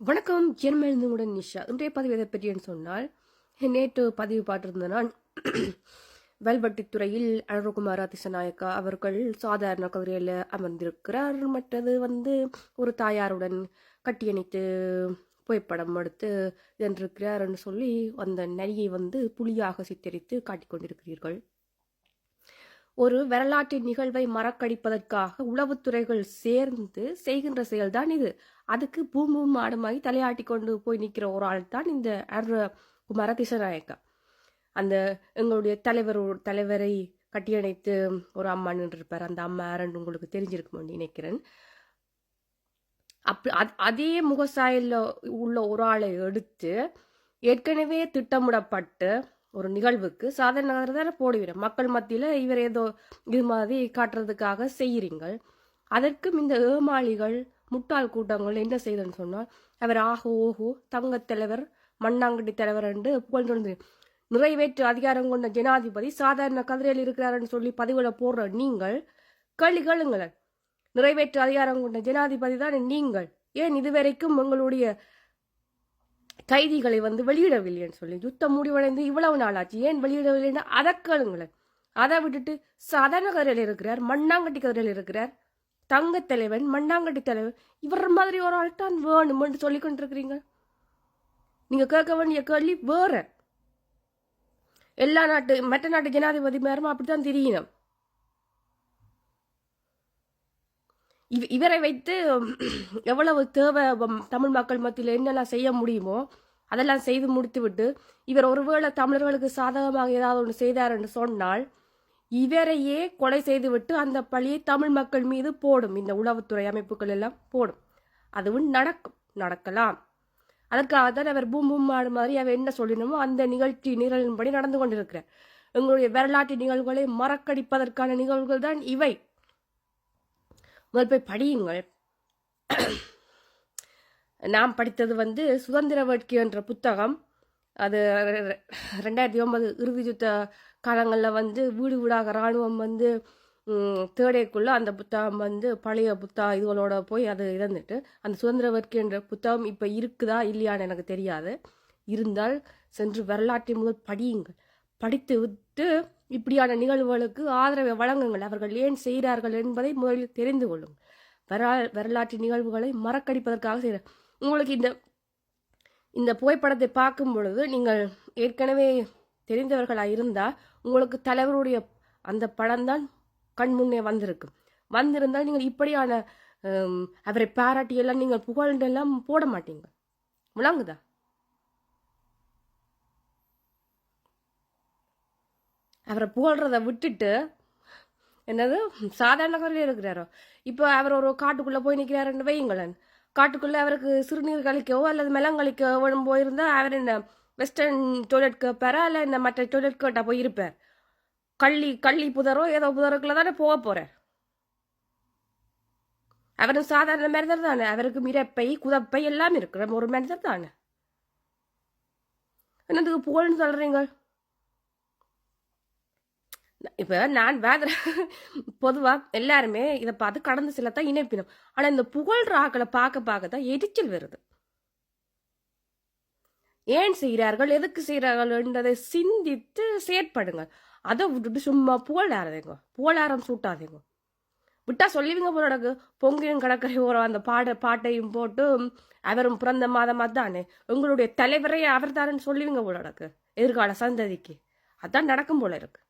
வணக்கம் ஜெர்மனிந்துடன் நிஷா. இன்றைய பதிவு எதை பற்றின்னு சொன்னால் நேற்று பதிவு பார்த்திருந்த நான் வெல்வெட்டித்துறையில் அழகுமாரா திசநாயக்கா அவர்கள் சாதாரண கதிரையில் அமர்ந்திருக்கிறார். மற்றது வந்து ஒரு தாயாருடன் கட்டியணைத்து புகைப்படம் எடுத்து என்று சொல்லி அந்த நரியை வந்து புலியாக சித்தரித்து காட்டிக் கொண்டிருக்கிறீர்கள். ஒரு வரலாற்று நிகழ்வை மறக்கடிப்பதற்காக உளவுத்துறைகள் சேர்ந்து செய்கின்ற செயல்தான் இது. அதுக்கு பூமும் மாடுமாய் தலையாட்டி கொண்டு போய் நிற்கிற ஒரு ஆள் தான் இந்த அர் குமார திசநாயக்கா அந்த எங்களுடைய தலைவர் தலைவரை கட்டியணைத்து ஒரு அம்மா நின்றுருப்பார். அந்த அம்மா யாருன்னு உங்களுக்கு தெரிஞ்சிருக்கும்னு நினைக்கிறேன். அப்படி அதே முகசாயில் உள்ள ஒரு ஆளை எடுத்து ஏற்கனவே திட்டமிடப்பட்டு ஒரு நிகழ்வுக்கு சாதாரண தானே போடுவீங்க மக்கள் மத்தியில் இவர் ஏதோ இது மாதிரி காட்டுறதுக்காக செய்கிறீங்கள் அதற்கும் இந்த ஏமாளிகள் முட்டாள் கூட்டங்கள் என்ன செய்தன்னு சொன்னால் அவர் ஆஹோ ஓஹோ தங்கத் தலைவர் மண்ணாங்கட்டி தலைவர் என்று புகழ்ந்து நிறைவேற்று அதிகாரம் கொண்ட ஜனாதிபதி சாதாரண கதிரையில் இருக்கிறாருன்னு சொல்லி பதிவுல போடுற நீங்கள் கேள்வி கேளுங்களேன். நிறைவேற்று அதிகாரம் கொண்ட ஜனாதிபதி தான் நீங்கள். ஏன் இதுவரைக்கும் உங்களுடைய கைதிகளை வந்து வெளியிடவில்லைன்னு சொல்லி யுத்தம் முடிவடைந்து இவ்வளவு நாள் ஆச்சு ஏன் வெளியிடவில்லைன்னா அதை கேளுங்களேன். அதை விட்டுட்டு சதன கதிரையில் இருக்கிறார் மண்ணாங்கட்டி கதிரில் இருக்கிறார் தங்க தலைவன் மண்ணாங்கட்டி தலைவன் இவர் மாதிரி ஒரு ஆள் தான் வேணும்னு சொல்லி கொண்டிருக்கிறீங்க. நீங்க கேட்க வேண்டிய கேள்வி வேற. எல்லா நாட்டு மற்ற நாட்டு ஜனாதிபதி மேரமும் அப்படித்தான் தெரியணும் இவ் இவரை வைத்து எவ்வளவு தேவை தமிழ் மக்கள் மத்தியில் என்னெல்லாம் செய்ய முடியுமோ அதெல்லாம் செய்து முடித்து விட்டு இவர் ஒருவேளை தமிழர்களுக்கு சாதகமாக ஏதாவது ஒன்று செய்தார் என்று சொன்னால் இவரையே கொலை செய்துவிட்டு அந்த பழியை தமிழ் மக்கள் மீது போடும். இந்த உளவுத்துறை அமைப்புகள் எல்லாம் போடும். அதுவும் நடக்கும். நடக்கலாம். அதற்காக தான் அவர் பூம் பூம் ஆடு மாதிரி அவர் என்ன சொல்லினமோ அந்த நிகழ்ச்சி நிரலின்படி நடந்து கொண்டிருக்கிறார். எங்களுடைய வரலாற்று நிகழ்வுகளை மறக்கடிப்பதற்கான நிகழ்வுகள் தான் இவை. முதல் போய் படியுங்கள். நாம் படித்தது வந்து சுதந்திர வேட்கை என்ற புத்தகம். அது ரெண்டாயிரத்தி ஒன்பது இறுதி யுத்த காலங்களில் வந்து வீடு வீடாக இராணுவம் வந்து தேடைக்குள்ள அந்த புத்தகம் வந்து பழைய புத்தகம் இதுகளோட போய் அது இறந்துட்டு அந்த சுதந்திர என்ற புத்தகம் இப்போ இருக்குதா இல்லையான்னு எனக்கு தெரியாது இருந்தால் சென்று வரலாற்றை முதல் படியுங்கள் படித்து விட்டு இப்படியான நிகழ்வுகளுக்கு ஆதரவை வழங்குங்கள். அவர்கள் ஏன் செய்கிறார்கள் என்பதை முதலில் தெரிந்து கொள்ளுங்கள். வரலா வரலாற்று நிகழ்வுகளை மறக்கடிப்பதற்காக செய்கிற உங்களுக்கு இந்த இந்த புகைப்படத்தை பார்க்கும் பொழுது நீங்கள் ஏற்கனவே தெரிந்தவர்களாக இருந்தால் உங்களுக்கு தலைவருடைய அந்த படம் தான் கண் முன்னே வந்திருக்கு வந்திருந்தால் நீங்கள் இப்படியான அவரை பாராட்டியெல்லாம் நீங்கள் புகழ்ந்தெல்லாம் போட மாட்டீங்க. விளங்குதா? அவரை புகழ்றதை விட்டுட்டு என்னது சாதாரண கரையில் இருக்கிறாரோ? இப்போ அவர் ஒரு காட்டுக்குள்ளே போய் நிற்கிறாருன்னு வையுங்களேன். காட்டுக்குள்ளே அவருக்கு சிறுநீர் கழிக்கவோ அல்லது மெலங்கழிக்கவோ போயிருந்தால் அவர் என்ன வெஸ்டர்ன் டொய்லெட் கேட்பாரா இல்லை இந்த மற்ற டொய்லெட் கேட்டால் போய் இருப்பார்? கள்ளி கள்ளி புதரோ ஏதோ புதருக்குள்ள தானே போக போகிறார் அவரும் சாதாரண மனிதர் தானே. அவருக்கு மிரப்பை குதப்பை எல்லாம் இருக்கிற ஒரு மனிதர் தானே. என்னதுக்கு புகழ்னு சொல்கிறீங்க இப்போ நான் வேதர பொதுவாக எல்லாருமே இதை பார்த்து கடந்து செல்லத்தான் இணைப்பினோம். ஆனால் இந்த புகழ் ஆக்களை பார்க்க பார்க்க தான் எரிச்சல் வருது. ஏன் செய்கிறார்கள் எதுக்கு செய்கிறார்கள் என்றதை சிந்தித்து செயற்படுங்க அதை விட்டுட்டு சும்மா புகழாரதேங்க புகழாரம் சூட்டாதீங்க. விட்டா சொல்லுவீங்க போலடக்கு பொங்கையும் கடற்கரை ஓரம் அந்த பாட பாட்டையும் போட்டு அவரும் பிறந்த மாதமாக தானே உங்களுடைய தலைவரே அவர் தானேன்னு சொல்லுவீங்க போலடக்கு எதிர்கால சந்ததிக்கு. அதான் நடக்கும் போல இருக்கு.